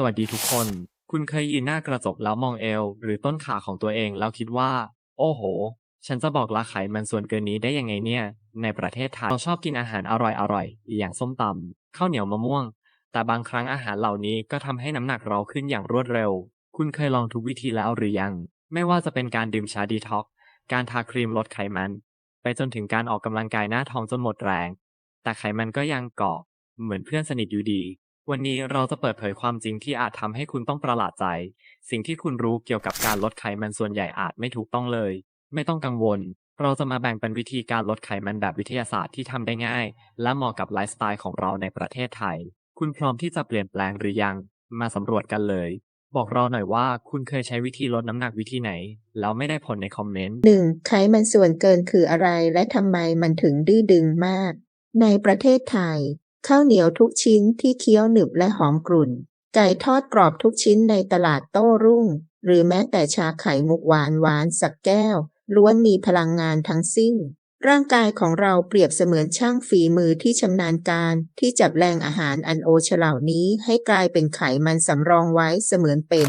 สวัสดีทุกคน คุณเคยยืนหน้ากระจกแล้วมองเอว หรือต้นขาของตัวเองแล้วคิดว่า โอ้โห ฉันจะบอกลาไขมันส่วนเกินนี้ได้ยังไงเนี่ย ในประเทศไทยเราชอบกินอาหารอร่อยๆอย่างส้มตำข้าวเหนียวมะม่วง แต่บางครั้งอาหารเหล่านี้ก็ทำให้น้ำหนักเราขึ้นอย่างรวดเร็ว คุณเคยลองทุกวิธีแล้วหรือยัง ไม่ว่าจะเป็นการดื่มชาดีท็อกการทาครีมลดไขมัน ไปจนถึงการออกกำลังกายหน้าท้องจนหมดแรง แต่ไขมันก็ยังเกาะเหมือนเพื่อนสนิทอยู่ดี วันนี้เราจะเปิดเผยความจริงที่อาจทำให้คุณต้องประหลาดใจ สิ่งที่คุณรู้เกี่ยวกับการลดไขมันส่วนใหญ่อาจไม่ถูกต้องเลย ไม่ต้องกังวล เราจะมาแบ่งเป็นวิธีการลดไขมันแบบวิทยาศาสตร์ที่ทำได้ง่าย และเหมาะกับไลฟ์สไตล์ของเราในประเทศไทย คุณพร้อมที่จะเปลี่ยนแปลงหรือยัง มาสำรวจกันเลย บอกเราหน่อยว่าคุณเคยใช้วิธีลดน้ำหนักวิธีไหน แล้วไม่ได้ผลในคอมเมนต์หนึ่งไขมันส่วนเกินคืออะไรและทำไมมันถึงดื้อดึงมาก ในประเทศไทย ข้าวเหนียวทุกชิ้นที่เคี้ยวหนึบและหอมกรุ่น ไก่ทอดกรอบทุกชิ้นในตลาดโต้รุ่ง หรือแม้แต่ชาไข่มุกหวานหวานสักแก้ว ล้วนมีพลังงานทั้งสิ้น ร่างกายของเราเปรียบเสมือนช่างฝีมือที่ชำนาญการที่จับแรงอาหารอันโอชะเหล่านี้ให้กลายเป็นไขมันสำรองไว้เสมือนเป็น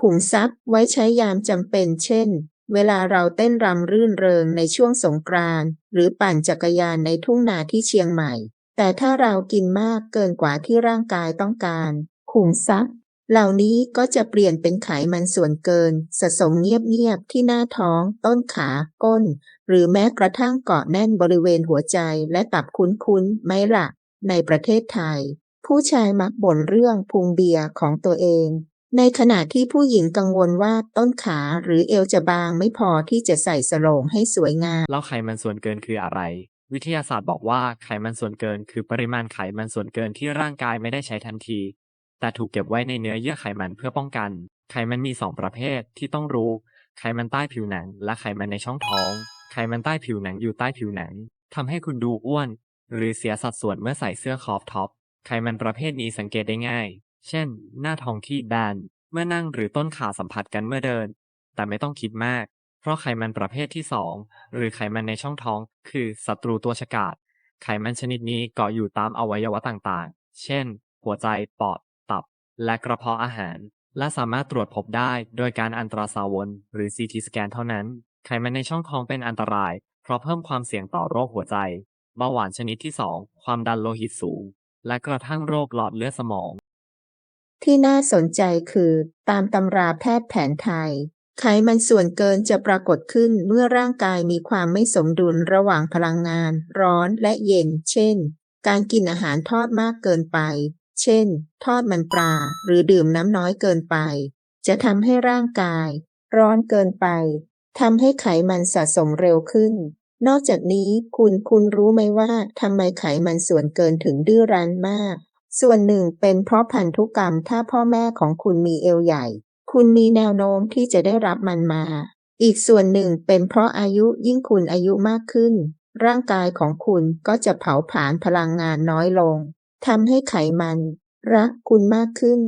ขุมทรัพย์ไว้ใช้ยามจำเป็น เช่น เวลาเราเต้นรำรื่นเริงในช่วงสงกรานต์หรือปั่นจักรยานในทุ่งนาที่เชียงใหม่ แต่ถ้าเรากินมากเกินกว่าที่ร่างกายต้องการขุมทรัพย์เหล่านี้ก็จะเปลี่ยนเป็นไขมันส่วนเกิน สะสมเงียบๆที่หน้าท้อง ต้นขา ก้น หรือแม้กระทั่งเกาะแน่นบริเวณหัวใจและตับคุ้นๆไหมล่ะ ในประเทศไทย ผู้ชายมักบ่นเรื่องพุงเบียร์ของตัวเอง ในขณะที่ผู้หญิงกังวลว่าต้นขาหรือเอวจะบางไม่พอที่จะใส่สโลงให้สวยงามแล้วไขมันส่วนเกินคืออะไร วิทยาศาสตร์บอกว่าไขมันส่วนเกิน คือปริมาณไขมันส่วนเกินที่ร่างกายไม่ได้ใช้ทันที แต่ถูกเก็บไว้ในเนื้อเยื่อไขมันเพื่อป้องกัน ไขมันมี 2 ประเภทที่ต้องรู้ ไขมันใต้ผิวหนัง และไขมันในช่องท้อง ไขมันใต้ผิวหนังอยู่ใต้ผิวหนังทำให้คุณดูอ้วน หรือเสียสัดส่วนเมื่อใส่เสื้อคอปท็อป ไขมันประเภทนี้สังเกตได้ง่าย เช่น หน้าท้องที่แบน เมื่อนั่งหรือต้นขาสัมผัสกันเมื่อเดิน แต่ไม่ต้องคิดมาก เพราะไขมันประเภทที่ 2 หรือไขมันในช่องท้อง คือศัตรูตัวฉกาจไขมันชนิดนี้เกาะอยู่ตามอวัยวะต่างๆ เช่น หัวใจ ปอด ตับ และกระเพาะอาหาร และสามารถตรวจพบได้โดยการอันตราซาวด์หรือ CT สแกนเท่านั้น ไขมันในช่องท้องเป็นอันตราย เพราะเพิ่มความเสี่ยงต่อโรคหัวใจ เบาหวานชนิดที่ 2 ความดันโลหิตสูง และกระทั่งโรคหลอดเลือดสมอง ที่น่าสนใจคือ ตามตำราแพทย์แผนไทย ไขมันส่วนเกินจะปรากฏขึ้นเมื่อร่างกายมีความไม่สมดุลระหว่างพลังงาน ร้อนและเย็น เช่น การกินอาหารทอดมากเกินไป เช่น ทอดมันปลา หรือดื่มน้ำน้อยเกินไป จะทำให้ร่างกาย ร้อนเกินไปทำให้ไขมันสะสมเร็วขึ้น นอกจากนี้คุณคุณรู้ไหมว่าทำไมไขมันส่วนเกินถึงดื้อรั้นมาก ส่วนหนึ่งเป็นเพราะพันธุกรรมถ้าพ่อแม่ของคุณมีเอวใหญ่ คุณมีแนวโน้มที่จะได้รับมันมา อีกส่วนหนึ่งเป็นเพราะอายุยิ่งคุณอายุมากขึ้น ร่างกายของคุณก็จะเผาผลาญพลังงานน้อยลงทำให้ไขมัน รักคุณมากขึ้น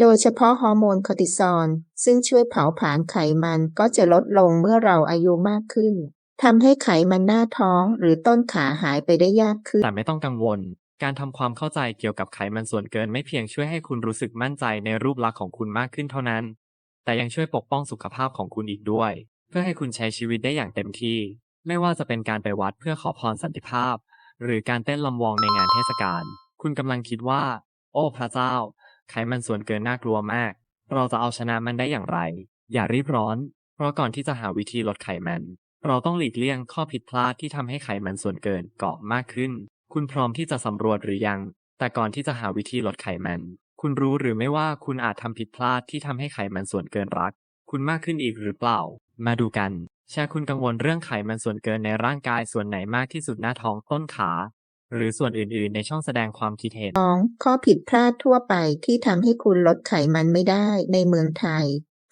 โดยเฉพาะฮอร์โมนคอร์ติซอลซึ่งช่วยเผาผลาญไขมันก็จะลดลงเมื่อเราอายุมากขึ้นทำให้ไขมันหน้าท้องหรือต้นขาหายไปได้ยากขึ้น แต่ไม่ต้องกังวล การทำความเข้าใจเกี่ยวกับไขมันส่วนเกินไม่เพียงช่วยให้คุณรู้สึกมั่นใจในรูปลักษณ์ของคุณมากขึ้นเท่านั้น แต่ยังช่วยปกป้องสุขภาพของคุณอีกด้วย เพื่อให้คุณใช้ชีวิตได้อย่างเต็มที่ ไม่ว่าจะเป็นการไปวัดเพื่อขอพรสันติภาพ หรือการเต้นลำวงในงานเทศกาลคุณกำลังคิดว่า โอ้พระเจ้า ไขมันส่วนเกินน่ากลัวมาก เราจะเอาชนะมันได้อย่างไร อย่ารีบร้อน เพราะก่อนที่จะหาวิธีลดไขมัน เราต้องหลีกเลี่ยงข้อผิดพลาดที่ทำให้ไขมันส่วนเกินเกาะมากขึ้น คุณพร้อมที่จะสำรวจหรือยัง แต่ก่อนที่จะหาวิธีลดไขมัน คุณรู้หรือไม่ว่าคุณอาจทำผิดพลาดที่ทำให้ไขมันส่วนเกินรัก คุณมากขึ้นอีกหรือเปล่า มาดูกัน แชร์คุณกังวลเรื่องไขมันส่วนเกินในร่างกายส่วนไหนมากที่สุดหน้าท้องต้นขา หรือส่วนอื่นๆ ในช่องแสดงความคิดเห็น 2. ข้อผิดพลาดทั่วไปที่ทำให้คุณลดไขมันไม่ได้ในเมืองไทย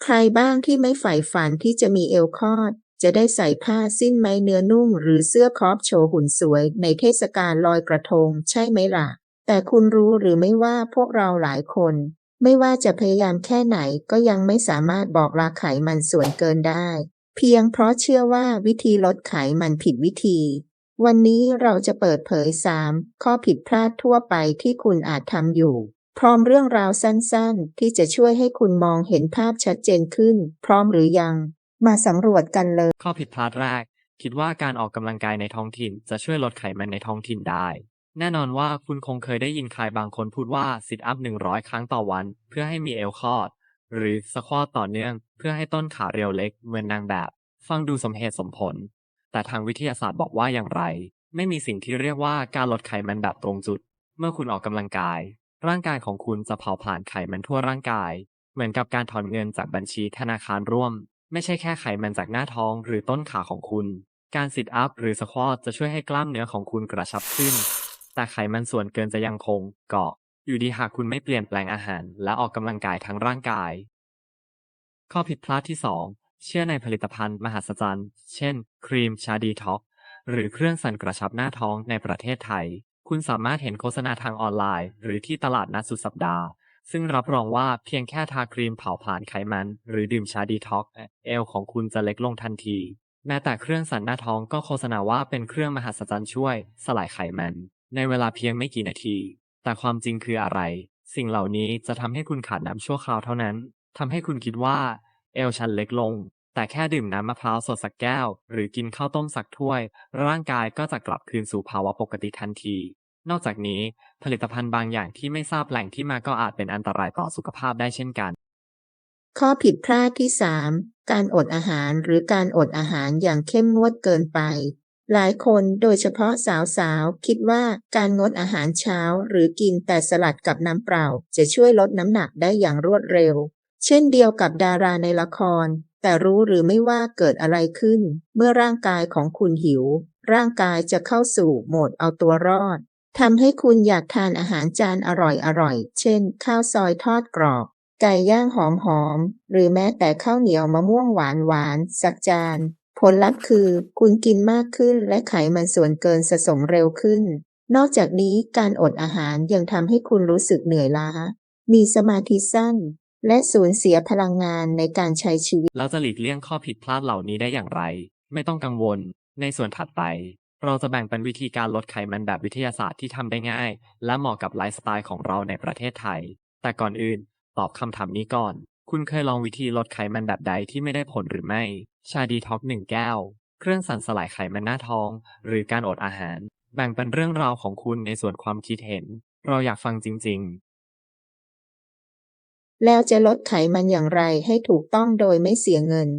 ใครบ้างที่ไม่ใฝ่ฝันที่จะมีเอวคอด จะได้ใส่ผ้าสิ้นไม้เนื้อนุ่ม หรือเสื้อครอปโชว์หุ่นสวย ในเทศกาลลอยกระทง ใช่ไหมล่ะ แต่คุณรู้หรือไม่ว่าพวกเราหลายคน ไม่ว่าจะพยายามแค่ไหนก็ยังไม่สามารถบอกลาไขมันส่วนเกินได้ เพียงเพราะเชื่อว่าวิธีลดไขมันผิดวิธี วันนี้เราจะเปิดเผย 3 ข้อผิดพลาดทั่วไปที่คุณอาจทำอยู่ พร้อมเรื่องราวสั้นๆ ที่จะช่วยให้คุณมองเห็นภาพชัดเจนขึ้น พร้อมหรือยัง มาสำรวจกันเลย ข้อผิดพลาดแรก คิดว่าการออกกำลังกายในท้องถิ่น จะช่วยลดไขมันในท้องถิ่นได้ แน่นอนว่าคุณคงเคยได้ยินใครบางคนพูดว่าซิทอัพ 100 ครั้งต่อวัน เพื่อให้มีเอวคอด หรือสควอตต่อเนื่อง เพื่อให้ต้นขาเรียวเล็กเหมือนนางแบบ ฟังดูสมเหตุสมผล แต่ทางวิทยาศาสตร์บอกว่าอย่างไร ไม่มีสิ่งที่เรียกว่าการลดไขมันแบบตรงจุด เมื่อคุณออกกำลังกาย ร่างกายของคุณจะเผาผลาญไขมันทั่วร่างกาย เหมือนกับการถอนเงินจากบัญชีธนาคารร่วม ไม่ใช่แค่ไขมันจากหน้าท้องหรือต้นขาของคุณ การซิทอัพหรือสควอตจะช่วยให้กล้ามเนื้อของคุณกระชับขึ้น แต่ไขมันส่วนเกินจะยังคงเกาะ อยู่ดีหากคุณไม่เปลี่ยนแปลงอาหาร และออกกำลังกายทั้งร่างกาย ข้อผิดพลาดที่ 2 เชื่อในผลิตภัณฑ์มหัศจรรย์ เช่น ครีมชาดีท็อกหรือเครื่องสั่นกระชับหน้าท้องในประเทศไทย คุณสามารถเห็นโฆษณาทางออนไลน์ หรือที่ตลาดนัดสุดสัปดาห์ ซึ่งรับรองว่าเพียงแค่ทาครีมเผาผลาญไขมัน หรือดื่มชาดีท็อกเอวของคุณจะเล็กลงทันที แม้แต่เครื่องสั่นหน้าท้องก็โฆษณาว่าเป็นเครื่องมหัศจรรย์ช่วย สลายไขมัน ในเวลาเพียงไม่กี่นาที แต่ความจริงคืออะไร สิ่งเหล่านี้จะทำให้คุณขาดน้ำชั่วคราวเท่านั้นทำให้คุณคิดว่า เอวฉันเล็กลง แต่แค่ดื่มน้ำมะพร้าวสดสักแก้ว หรือกินข้าวต้มสักถ้วย ร่างกายก็จะกลับคืนสู่ภาวะปกติทันที นอกจากนี้ผลิตภัณฑ์บางอย่างที่ไม่ทราบแหล่งที่มาก็อาจเป็นอันตรายต่อสุขภาพได้เช่นกัน ข้อผิดพลาดที่ 3 การอดอาหารหรือการอดอาหารอย่างเข้มงวดเกินไป หลายคนโดยเฉพาะสาวๆ คิดว่าการงดอาหารเช้าหรือกินแต่สลัดกับน้ำเปล่า จะช่วยลดน้ำหนักได้อย่างรวดเร็ว เช่นเดียวกับดาราในละคร แต่รู้หรือไม่ว่าเกิดอะไรขึ้น เมื่อร่างกายของคุณหิว ร่างกายจะเข้าสู่โหมดเอาตัวรอดทำให้คุณอยากทานอาหารจานอร่อยๆ เช่น ข้าวซอยทอดกรอบ ไก่ย่างหอมๆ หรือแม้แต่ข้าวเหนียวมะม่วงหวานๆ สักจาน ผลลัพธ์คือ คุณกินมากขึ้นและไขมันส่วนเกินสะสมเร็วขึ้น นอกจากนี้การอดอาหารยังทำให้คุณรู้สึกเหนื่อยล้า มีสมาธิสั้น และสูญเสียพลังงานในการใช้ชีวิตแล้วจะหลีกเลี่ยงข้อผิดพลาดเหล่านี้ได้อย่างไร ไม่ต้องกังวล ในส่วนถัดไป เราจะแบ่งเป็นวิธีการลดไขมันแบบวิทยาศาสตร์ที่ทำได้ง่าย และเหมาะกับไลฟ์สไตล์ของเราในประเทศไทย แต่ก่อนอื่น ตอบคำถามนี้ก่อน คุณเคยลองวิธีลดไขมันแบบใดที่ไม่ได้ผลหรือไม่ ชาดีท็อกหนึ่งแก้ว เครื่องสั่นสลายไขมันหน้าท้อง หรือการอดอาหาร แบ่งเป็นเรื่องราวของคุณในส่วนความคิดเห็น เราอยากฟังจริง ๆ แล้วจะลดไขมันอย่างไรให้ถูกต้องโดยไม่เสียเงิน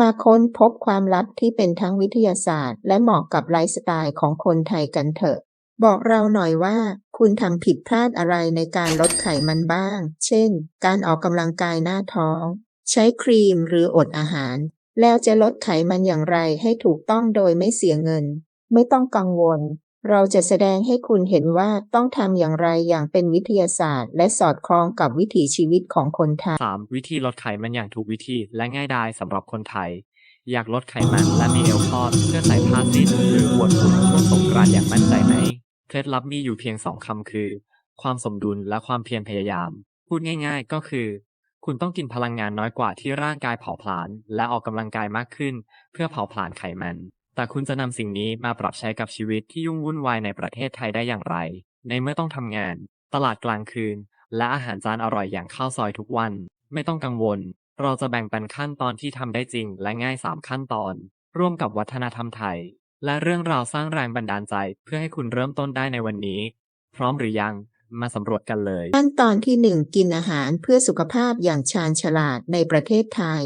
มาค้นพบความลับที่เป็นทั้งวิทยาศาสตร์ และเหมาะกับไลฟ์สไตล์ของคนไทยกันเถอะ บอกเราหน่อยว่า คุณทำผิดพลาดอะไรในการลดไขมันบ้าง เช่น การออกกำลังกายหน้าท้อง ใช้ครีมหรืออดอาหาร แล้วจะลดไขมันอย่างไรให้ถูกต้องโดยไม่เสียเงิน ไม่ต้องกังวล เราจะแสดงให้คุณเห็นว่าต้องทำอย่างไรอย่างเป็นวิทยาศาสตร์ และสอดคล้องกับวิถีชีวิตของคนไทย 3. วิธีลดไขมันอย่างถูกวิธีและง่ายดายสำหรับคนไทย อยากลดไขมันและมีเอวคลอดเพื่อใส่ผ้าสิ้นหรืออวดหุ่นช่วงสงกรานต์อย่างมั่นใจไหม เคล็ดลับมีอยู่เพียงสองคำคือ ความสมดุลและความเพียรพยายาม พูดง่าย ๆ ก็คือ คุณต้องกินพลังงานน้อยกว่าที่ร่างกายเผาผลาญและออกกำลังกายมากขึ้น เพื่อเผาผลาญไขมัน แต่คุณจะนำสิ่งนี้มาปรับใช้กับชีวิตที่ยุ่งวุ่นวายในประเทศไทยได้อย่างไร ในเมื่อต้องทำงาน ตลาดกลางคืน และอาหารจานอร่อยอย่างข้าวซอยทุกวัน ไม่ต้องกังวล เราจะแบ่งเป็นขั้นตอนที่ทำได้จริง และง่าย 3 ขั้นตอน ร่วมกับวัฒนธรรมไทย และเรื่องราวสร้างแรงบันดาลใจเพื่อให้คุณเริ่มต้นได้ในวันนี้ พร้อมหรือยังมาสำรวจกันเลย ขั้นตอนที่หนึ่งกินอาหารเพื่อสุขภาพอย่างชาญฉลาดในประเทศไทย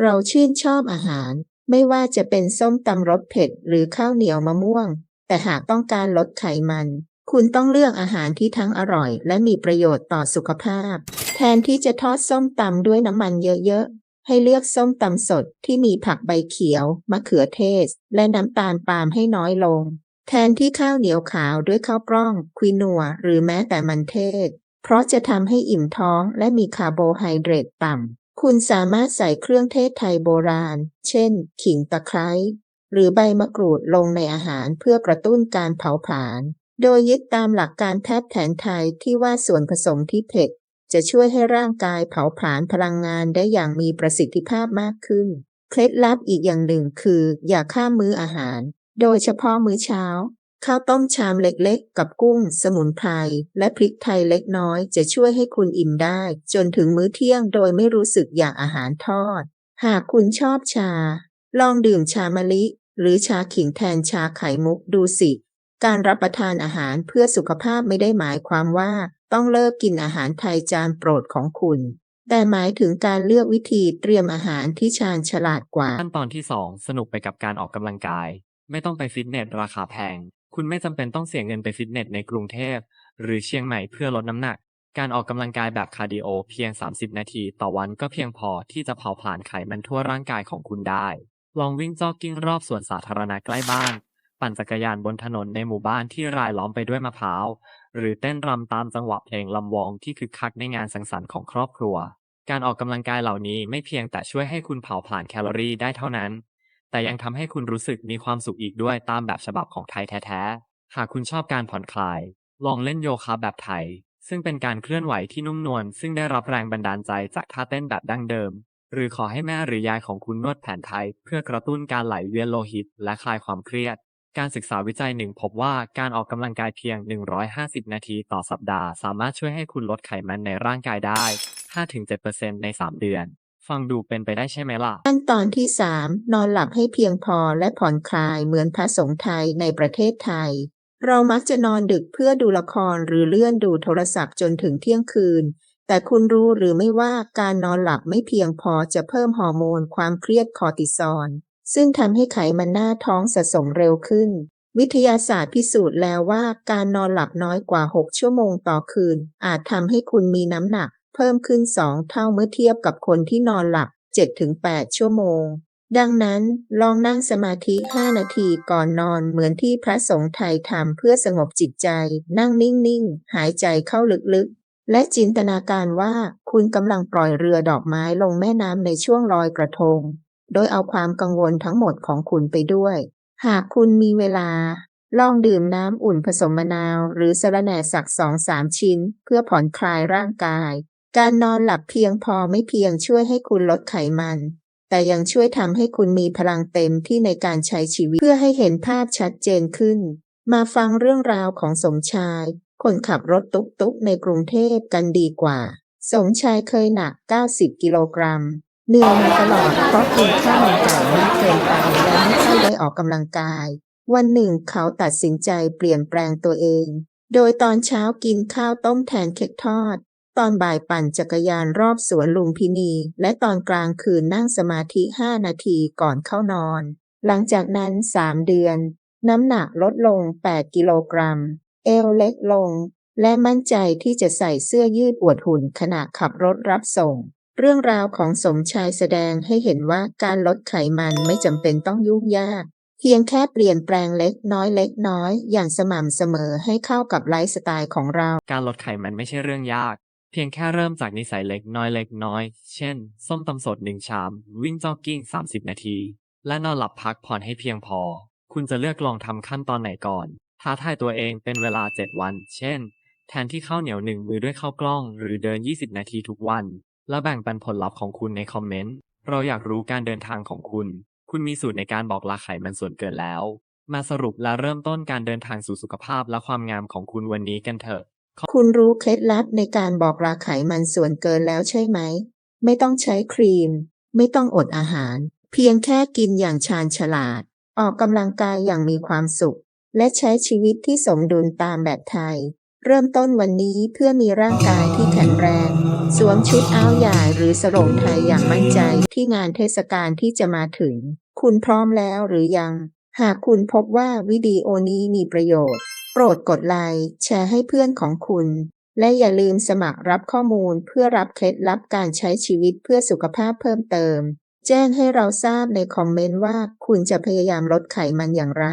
เราชื่นชอบอาหาร ไม่ว่าจะเป็นส้มตำรสเผ็ดหรือข้าวเหนียวมะม่วง แต่หากต้องการลดไขมัน คุณต้องเลือกอาหารที่ทั้งอร่อย และมีประโยชน์ต่อสุขภาพ แทนที่จะทอดส้มตำด้วยน้ำมันเยอะ ให้เลือกส้มตำสดที่มีผักใบเขียว มะเขือเทศ และน้ำตาลปาล์มให้น้อยลง แทนที่ข้าวเหนียวขาวด้วยข้าวกล้องควินัวหรือแม้แต่มันเทศ เพราะจะทำให้อิ่มท้องและมีคาร์โบไฮเดรตต่ำ คุณสามารถใส่เครื่องเทศไทยโบราณ เช่น ขิงตะไคร้หรือใบมะกรูดลงในอาหารเพื่อกระตุ้นการเผาผลาญ โดยยึดตามหลักการแพทย์แผนไทยที่ว่าส่วนผสมที่เผ็ด จะช่วยให้ร่างกายเผาผลาญพลังงานได้อย่างมีประสิทธิภาพมากขึ้น เคล็ดลับอีกอย่างหนึ่งคือ อย่าข้ามมื้ออาหาร โดยเฉพาะมื้อเช้า ข้าวต้มชามเล็กๆ กับกุ้ง สมุนไพรและพริกไทยเล็กน้อย จะช่วยให้คุณอิ่มได้ จนถึงมื้อเที่ยงโดยไม่รู้สึกอยากอาหารทอด หากคุณชอบชา ลองดื่มชามะลิ หรือชาขิงแทนชาไข่มุกดูสิ การรับประทานอาหารเพื่อสุขภาพไม่ได้หมายความว่า ต้องเลิกกินอาหารไทยจานโปรดของคุณ แต่หมายถึงการเลือกวิธีเตรียมอาหารที่ชาญฉลาดกว่า ขั้นตอนที่ 2 สนุกไปกับการออกกำลังกาย ไม่ต้องไปฟิตเนสราคาแพง คุณไม่จำเป็นต้องเสียเงินไปฟิตเนสในกรุงเทพ หรือเชียงใหม่เพื่อลดน้ำหนัก การออกกำลังกายแบบคาร์ดิโอเพียง 30 นาทีต่อวันก็เพียงพอที่จะเผาผลาญไขมันทั่วร่างกายของคุณได้ ลองวิ่งจ็อกกิ้งรอบสวนสาธารณะใกล้บ้าน ปั่นจักรยานบนถนนในหมู่บ้านที่รายล้อมไปด้วยมะพร้าว หรือเต้นรำตามจังหวะเพลงลำวงที่คึกคักในงานสังสรรค์ของครอบครัว การออกกำลังกายเหล่านี้ไม่เพียงแต่ช่วยให้คุณเผาผลาญแคลอรี่ได้เท่านั้น แต่ยังทำให้คุณรู้สึกมีความสุขอีกด้วยตามแบบฉบับของไทยแท้ๆ หากคุณชอบการผ่อนคลาย ลองเล่นโยคะแบบไทย ซึ่งเป็นการเคลื่อนไหวที่นุ่มนวลซึ่งได้รับแรงบันดาลใจจากท่าเต้นแบบดั้งเดิม หรือขอให้แม่หรือยายของคุณนวดแผนไทย เพื่อกระตุ้นการไหลเวียนโลหิต และคลายความเครียด การศึกษาวิจัยหนึ่งพบว่าการออกกำลังกายเพียง 150 นาทีต่อสัปดาห์ สามารถช่วยให้คุณลดไขมันในร่างกายได้ 5-7%ใน 3 เดือน ฟังดูเป็นไปได้ใช่ไหมล่ะ ขั้นตอนที่ 3 นอนหลับให้เพียงพอและผ่อนคลายเหมือนพระสงฆ์ไทยในประเทศไทย เรามักจะนอนดึกเพื่อดูละครหรือเลื่อนดูโทรศัพท์จนถึงเที่ยงคืน แต่คุณรู้หรือไม่ว่าการนอนหลับไม่เพียงพอจะเพิ่มฮอร์โมนความเครียดคอร์ติซอล ซึ่งทำให้ไขมันหน้าท้องสะสมเร็วขึ้น วิทยาศาสตร์พิสูจน์แล้วว่าการนอนหลับน้อยกว่า 6 ชั่วโมงต่อคืน อาจทำให้คุณมีน้ำหนัก เพิ่มขึ้น 2 เท่าเมื่อเทียบกับคนที่นอนหลับ 7-8 ชั่วโมง ดังนั้นลองนั่งสมาธิ 5 นาทีก่อนนอนเหมือนที่พระสงฆ์ไทยทำเพื่อสงบจิตใจ นั่งนิ่งๆ หายใจเข้าลึกๆ และจินตนาการว่าคุณกำลังปล่อยเรือดอกไม้ลงแม่น้ำในช่วงลอยกระทง โดยเอาความกังวลทั้งหมดของคุณไปด้วย หากคุณมีเวลา ลองดื่มน้ำอุ่นผสมมะนาว หรือสะระแหน่สักสองสามชิ้น เพื่อผ่อนคลายร่างกาย การนอนหลับเพียงพอไม่เพียงช่วยให้คุณลดไขมัน แต่ยังช่วยทำให้คุณมีพลังเต็มที่ในการใช้ชีวิตเพื่อให้เห็นภาพชัดเจนขึ้น มาฟังเรื่องราวของสมชาย คนขับรถตุ๊กๆในกรุงเทพกันดีกว่า สมชายเคยหนัก 90 กิโลกรัม เหนื่อยมาตลอดเพราะกินข้าวมันไก่มากเกินไปและไม่ค่อยได้ออกกำลังกาย วันหนึ่งเขาตัดสินใจเปลี่ยนแปลงตัวเอง โดยตอนเช้ากินข้าวต้มแทนเค้กทอด ตอนบ่ายปั่นจักรยานรอบสวนลุมพินี และตอนกลางคืนนั่งสมาธิ 5 นาทีก่อนเข้านอน หลังจากนั้น 3 เดือน น้ำหนักลดลง 8 กิโลกรัม เอวเล็กลง และมั่นใจที่จะใส่เสื้อยืดอวดหุ่นขณะขับรถรับส่ง เรื่องราวของสมชายแสดงให้เห็นว่าการลดไขมันไม่จำเป็นต้องยุ่งยาก เพียงแค่เปลี่ยนแปลงเล็กน้อยเล็กน้อย อย่างสม่ำเสมอให้เข้ากับไลฟ์สไตล์ของเรา การลดไขมันไม่ใช่เรื่องยาก เพียงแค่เริ่มจากนิสัยเล็กน้อยเล็กน้อย เช่น ส้มตำสดหนึ่งชาม วิ่งจ็อกกิ้ง 30 นาที และนอนหลับพักผ่อนให้เพียงพอ คุณจะเลือกลองทำขั้นตอนไหนก่อน ท้าทายตัวเองเป็นเวลา 7 วัน เช่น แทนที่ข้าวเหนียวหนึ่งมือด้วยข้าวกล้อง หรือเดิน 20 นาทีทุกวัน แล้วแบ่งปันผลลัพธ์ของคุณในคอมเมนต์ เราอยากรู้การเดินทางของคุณ คุณมีสูตรในการบอกลาไขมันส่วนเกินแล้ว มาสรุปและเริ่มต้นการเดินทางสู่สุขภาพและความงามของคุณวันนี้กันเถอะ คุณรู้เคล็ดลับในการบอกราไขมันส่วนเกินแล้วใช่ไหม ไม่ต้องใช้ครีม ไม่ต้องอดอาหาร เพียงแค่กินอย่างชาญฉลาด ออกกำลังกายอย่างมีความสุข และใช้ชีวิตที่สมดุลตามแบบไทย เริ่มต้นวันนี้เพื่อมีร่างกายที่แข็งแรง สวมชุดอ้าวใหญ่หรือสรงไทยอย่างมั่นใจที่งานเทศกาลที่จะมาถึง คุณพร้อมแล้วหรือยัง หากคุณพบว่าวิดีโอนี้มีประโยชน์ โปรดกดไลค์แชร์ให้เพื่อนของคุณ และอย่าลืมสมัครรับข้อมูลเพื่อรับเคล็ดลับการใช้ชีวิตเพื่อสุขภาพเพิ่มเติม แจ้งให้เราทราบในคอมเมนต์ว่าคุณจะพยายามลดไขมันอย่างไร